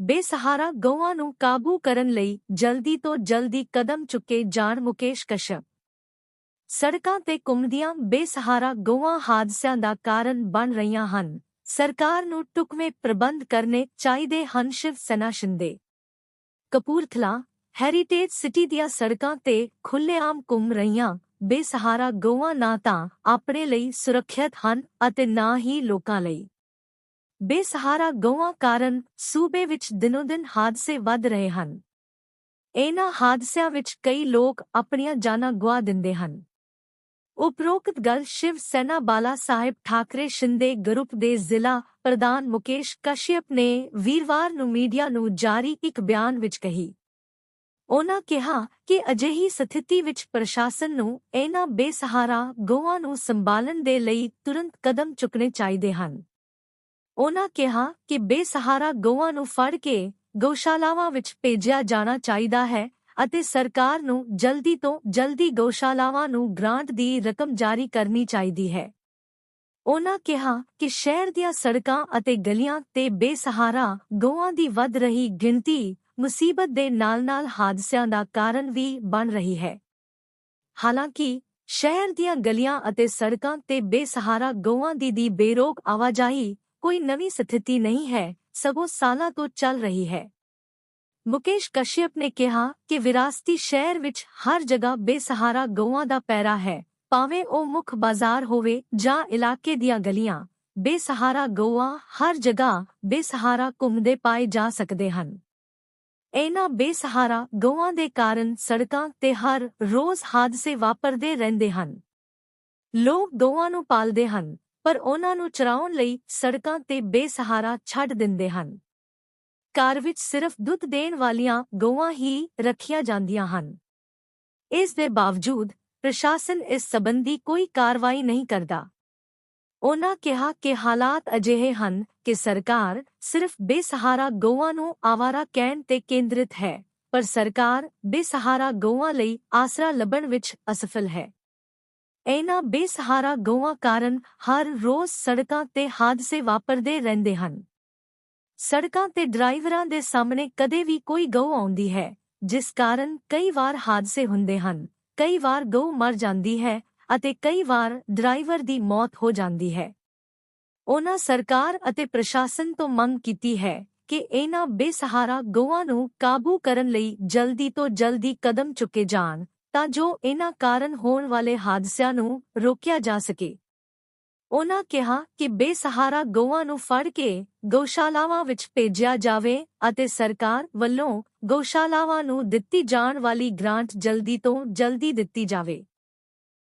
ਬੇਸਹਾਰਾ ਗਊਆਂ ਨੂੰ ਕਾਬੂ ਕਰਨ ਲਈ ਜਲਦੀ ਤੋਂ ਜਲਦੀ ਕਦਮ ਚੁੱਕੇ ਜਾਣ ਮੁਕੇਸ਼ ਕਸ਼ਪ ਸੜਕਾਂ ਤੇ ਘੁੰਮਦੀਆਂ ਬੇਸਹਾਰਾ ਗਊਆਂ ਹਾਦਸਿਆਂ ਦਾ ਕਾਰਨ ਬਣ ਰਹੀਆਂ ਹਨ ਸਰਕਾਰ ਨੂੰ ਟੁਕਵੇਂ ਪ੍ਰਬੰਧ ਕਰਨੇ ਚਾਹੀਦੇ ਹਨ ਸ਼ਿਵ ਸੈਨਾ ਸ਼ਿੰਦੇ ਕਪੂਰਥਲਾ ਹੈਰੀਟੇਜ ਸਿਟੀ ਦੀਆਂ ਸੜਕਾਂ ਤੇ ਖੁੱਲ੍ਹੇਆਮ ਘੁੰਮ ਰਹੀਆਂ ਬੇਸਹਾਰਾ ਗਊਆਂ ਨਾ ਤਾਂ ਆਪਣੇ ਲਈ ਸੁਰੱਖਿਅਤ ਹਨ ਅਤੇ ਨਾ ਹੀ ਲੋਕਾਂ ਲਈ ਬੇਸਹਾਰਾ ਗਊਆਂ ਕਾਰਨ ਸੂਬੇ ਵਿੱਚ ਦਿਨੋ-ਦਿਨ ਹਾਦਸੇ ਵੱਧ ਰਹੇ ਹਨ। ਇਹਨਾਂ ਹਾਦਸਿਆਂ ਵਿੱਚ ਕਈ ਲੋਕ ਆਪਣੀਆਂ ਜਾਨਾਂ ਗਵਾ ਦਿੰਦੇ ਹਨ। ਉਪਰੋਕਤ ਗੱਲ ਸ਼ਿਵ ਸੈਨਾ ਬਾਲਾ ਸਾਹਿਬ ਠਾਕਰੇ ਸ਼ਿੰਦੇ ਗਰੁੱਪ ਦੇ ਜ਼ਿਲ੍ਹਾ ਪ੍ਰਧਾਨ ਮੁਕੇਸ਼ ਕਸ਼ਯਪ ਨੇ ਵੀਰਵਾਰ ਨੂੰ ਮੀਡੀਆ ਨੂੰ ਜਾਰੀ ਇੱਕ ਬਿਆਨ ਵਿੱਚ ਕਹੀ। ਉਹਨਾਂ ਕਿਹਾ ਕਿ ਅਜਿਹੀ ਸਥਿਤੀ ਵਿੱਚ ਪ੍ਰਸ਼ਾਸਨ ਨੂੰ ਇਹਨਾਂ ਬੇਸਹਾਰਾ ਗਊਆਂ ਨੂੰ ਸੰਭਾਲਣ ਦੇ ਲਈ ਤੁਰੰਤ ਕਦਮ ਚੁੱਕਣੇ ਚਾਹੀਦੇ ਹਨ। ਉਨ੍ਹਾਂ ਕਿਹਾ ਕਿ ਬੇਸਹਾਰਾ ਗਊਆਂ ਨੂੰ ਫੜ ਕੇ ਗਊਸ਼ਾਲਾਵਾਂ ਵਿੱਚ ਭੇਜਿਆ ਜਾਣਾ ਚਾਹੀਦਾ ਹੈ ਅਤੇ ਸਰਕਾਰ ਨੂੰ ਜਲਦੀ ਤੋਂ ਜਲਦੀ ਗਊਸ਼ਾਲਾਵਾਂ ਨੂੰ ਗ੍ਰਾਂਟ ਦੀ ਰਕਮ ਜਾਰੀ ਕਰਨੀ ਚਾਹੀਦੀ ਹੈ। ਉਨ੍ਹਾਂ ਕਿਹਾ ਕਿ ਸ਼ਹਿਰ ਦੀਆਂ ਸੜਕਾਂ ਅਤੇ ਗਲੀਆਂ ਤੇ ਬੇਸਹਾਰਾ ਗਊਆਂ ਦੀ ਵੱਧ ਰਹੀ ਗਿਣਤੀ ਮੁਸੀਬਤ ਦੇ ਨਾਲ-ਨਾਲ ਹਾਦਸਿਆਂ ਦਾ ਕਾਰਨ ਵੀ ਬਣ ਰਹੀ ਹੈ। ਹਾਲਾਂਕਿ, ਸ਼ਹਿਰ ਦੀਆਂ ਗਲੀਆਂ ਅਤੇ ਸੜਕਾਂ ਤੇ ਬੇਸਹਾਰਾ ਗਊਆਂ ਦੀ ਦੀ ਬੇਰੋਕ ਆਵਾਜਾਈ ਕੋਈ ਨਵੀਂ ਸਥਿਤੀ ਨਹੀਂ ਹੈ, ਸਗੋਂ ਸਾਲਾਂ ਤੋਂ ਚੱਲ ਰਹੀ ਹੈ। ਮੁਕੇਸ਼ ਕਸ਼ਯਪ ਨੇ ਕਿਹਾ ਕਿ ਵਿਰਾਸਤੀ ਸ਼ਹਿਰ ਵਿੱਚ ਹਰ ਜਗ੍ਹਾ ਬੇਸਹਾਰਾ ਗਊਆਂ ਦਾ ਪੈਰਾ ਹੈ, ਭਾਵੇਂ ਉਹ ਮੁੱਖ ਬਾਜ਼ਾਰ ਹੋਵੇ ਜਾਂ ਇਲਾਕੇ ਦੀਆਂ ਗਲੀਆਂ, ਬੇਸਹਾਰਾ ਗਊਆਂ ਹਰ ਜਗ੍ਹਾ ਬੇਸਹਾਰਾ ਘੁੰਮਦੇ ਪਾਏ ਜਾ ਸਕਦੇ ਹਨ। ਇਹਨਾਂ ਬੇਸਹਾਰਾ ਗਊਆਂ ਦੇ ਕਾਰਨ ਸੜਕਾਂ ਤੇ ਹਰ ਰੋਜ਼ ਹਾਦਸੇ ਵਾਪਰਦੇ ਰਹਿੰਦੇ ਹਨ। ਲੋਕ ਗਊਆਂ ਨੂੰ ਪਾਲਦੇ ਹਨ ਪਰ ਉਹਨਾਂ ਨੂੰ ਚਰਾਉਣ ਲਈ ਸੜਕਾਂ ਤੇ ਬੇਸਹਾਰਾ ਛੱਡ ਦਿੰਦੇ ਹਨ। ਘਰ ਵਿੱਚ ਸਿਰਫ ਦੁੱਧ ਦੇਣ ਵਾਲੀਆਂ ਗਊਆਂ ਹੀ ਰੱਖੀਆਂ ਜਾਂਦੀਆਂ ਹਨ। ਇਸ ਦੇ ਬਾਵਜੂਦ ਪ੍ਰਸ਼ਾਸਨ ਇਸ ਸੰਬੰਧੀ ਕੋਈ ਕਾਰਵਾਈ ਨਹੀਂ ਕਰਦਾ। ਉਨ੍ਹਾਂ ਕਿਹਾ ਕਿ ਹਾਲਾਤ ਅਜਿਹੇ ਹਨ ਕਿ ਸਰਕਾਰ ਸਿਰਫ ਬੇਸਹਾਰਾ ਗਊਆਂ ਨੂੰ ਆਵਾਰਾ ਕਹਿਣ ਤੇ ਕੇਂਦਰਿਤ ਹੈ, ਪਰ ਸਰਕਾਰ ਬੇਸਹਾਰਾ ਗਊਆਂ ਲਈ ਆਸਰਾ ਲੱਭਣ ਵਿੱਚ ਅਸਫਲ ਹੈ। ਇਹਨਾਂ ਬੇਸਹਾਰਾ ਗਊਆਂ ਕਾਰਨ ਹਰ ਰੋਜ਼ ਸੜਕਾਂ ਤੇ ਹਾਦਸੇ ਵਾਪਰਦੇ ਰਹਿੰਦੇ ਹਨ। ਸੜਕਾਂ ਤੇ ਡਰਾਈਵਰਾਂ ਦੇ ਸਾਹਮਣੇ ਕਦੇ ਵੀ ਕੋਈ ਗਊ ਆਉਂਦੀ ਹੈ, ਜਿਸ ਕਾਰਨ ਕਈ ਵਾਰ ਹਾਦਸੇ ਹੁੰਦੇ ਹਨ, ਕਈ ਵਾਰ ਗਊ ਮਰ ਜਾਂਦੀ ਹੈ ਅਤੇ ਕਈ ਵਾਰ ਡਰਾਈਵਰ ਦੀ ਮੌਤ ਹੋ ਜਾਂਦੀ ਹੈ। ਉਹਨਾਂ ਸਰਕਾਰ ਅਤੇ ਪ੍ਰਸ਼ਾਸਨ ਤੋਂ ਮੰਗ ਕੀਤੀ ਹੈ ਕਿ ਇਹਨਾਂ ਬੇਸਹਾਰਾ ਗਊਆਂ ਨੂੰ ਕਾਬੂ ਕਰਨ ਲਈ ਜਲਦੀ ਤੋਂ ਜਲਦੀ ਕਦਮ ਚੁੱਕੇ ਜਾਣ ਤਾਂ ਜੋ ਇਹਨਾਂ ਕਾਰਨ ਹੋਣ ਵਾਲੇ ਹਾਦਸਿਆਂ ਨੂੰ ਰੋਕਿਆ ਜਾ ਸਕੇ। ਉਨ੍ਹਾਂ ਕਿਹਾ ਕਿ ਬੇਸਹਾਰਾ ਗਊਆਂ ਨੂੰ ਫੜ ਕੇ ਗਊਸ਼ਾਲਾਵਾਂ ਵਿੱਚ ਭੇਜਿਆ ਜਾਵੇ ਅਤੇ ਸਰਕਾਰ ਵੱਲੋਂ ਗਊਸ਼ਾਲਾਵਾਂ ਨੂੰ ਦਿੱਤੀ ਜਾਣ ਵਾਲੀ ਗ੍ਰਾਂਟ ਜਲਦੀ ਤੋਂ ਜਲਦੀ ਦਿੱਤੀ ਜਾਵੇ।